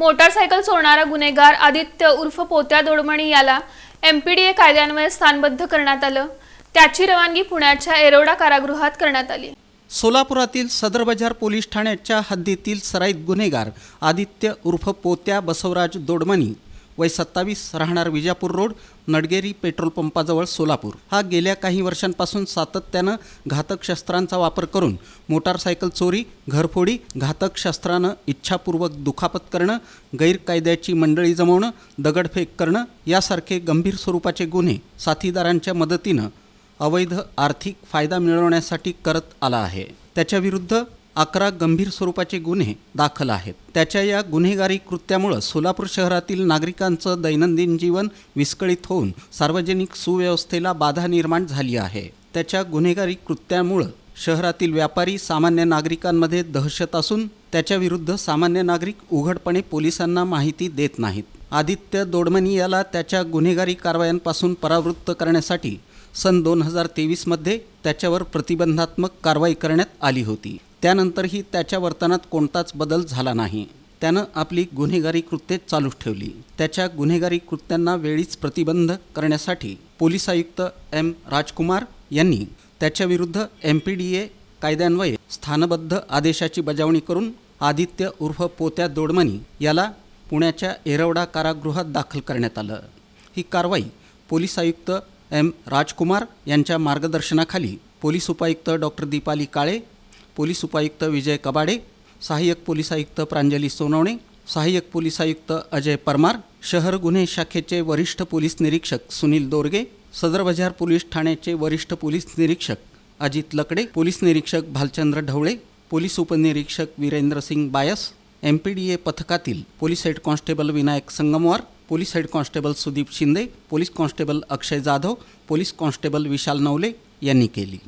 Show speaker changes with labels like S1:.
S1: Motorcycle चोरणारा गुन्हेगार आदित्य उर्फ पोत्या दोडमणी याला एमपीडीए कायद्यान्वये स्थानबद्ध करण्यात आलं. त्याची रवानगी पुण्याच्या एरोडा कारागृहात करण्यात आली.
S2: सोलापुरातील सदर बाजार पोलीस ठाण्याच्या हद्दीतील सराईत गुन्हेगार आदित्य उर्फ पोत्या बसवराज दोडमणी वय सत्तावीस राहणार विजापूर रोड नडगेरी पेट्रोल पंपाजवळ सोलापूर. हा गेल्या काही वर्षांपासून सातत्यानं घातक शस्त्रांचा वापर करून मोटारसायकल चोरी घरफोडी घातक शस्त्रानं इच्छापूर्वक दुखापत करणं गैरकायद्याची मंडळी जमवणं दगडफेक करणं यासारखे गंभीर स्वरूपाचे गुन्हे साथीदारांच्या मदतीनं अवैध आर्थिक फायदा मिळवण्यासाठी करत आला आहे. त्याच्याविरुद्ध अकरा गंभीर स्वरूपाचे गुन्हे दाखल आहेत. त्याच्या या गुन्हेगारी कृत्यामुळं सोलापूर शहरातील नागरिकांचं दैनंदिन जीवन विस्कळीत होऊन सार्वजनिक सुव्यवस्थेला बाधा निर्माण झाली आहे. त्याच्या गुन्हेगारी कृत्यामुळं शहरातील व्यापारी सामान्य नागरिकांमध्ये दहशत असून त्याच्याविरुद्ध सामान्य नागरिक उघडपणे पोलिसांना माहिती देत नाहीत. आदित्य दोडमनी याला त्याच्या गुन्हेगारी कारवायांपासून परावृत्त करण्यासाठी सन दोन हजार तेवीसमध्ये त्याच्यावर प्रतिबंधात्मक कारवाई करण्यात आली होती. त्यानंतरही त्याच्या वर्तनात कोणताच बदल झाला नाही. त्यानं आपली गुन्हेगारी कृत्ये चालूच ठेवली. त्याच्या गुन्हेगारी कृत्यांना वेळीच प्रतिबंध करण्यासाठी पोलीस आयुक्त एम राजकुमार यांनी त्याच्याविरुद्ध एम पी डी ए कायद्यान्वये स्थानबद्ध आदेशाची बजावणी करून आदित्य उर्फ पोत्या दोडमणी याला पुण्याच्या एरवडा कारागृहात दाखल करण्यात आलं. ही कारवाई पोलीस आयुक्त एम राजकुमार यांच्या मार्गदर्शनाखाली पोलीस उपायुक्त डॉक्टर दीपाली काळे पोलीस उपायुक्त विजय कबाडे सहाय्यक पोलीस आयुक्त प्रांजली सोनवणे सहाय्यक पोलीस आयुक्त अजय परमार शहर गुन्हे शाखेचे वरिष्ठ पोलीस निरीक्षक सुनील दोरगे सदर बजार पोलीस ठाण्याचे वरिष्ठ पोलीस निरीक्षक अजित लकडे पोलीस निरीक्षक भालचंद्र ढवळे पोलीस उपनिरीक्षक Virendra Singh Bais M P D A पथकातील police head constable Vinayak Sangamwar police head constable Sudeep Shinde police constable Akshay Jadhav police constable Vishal Navale यांनी केली.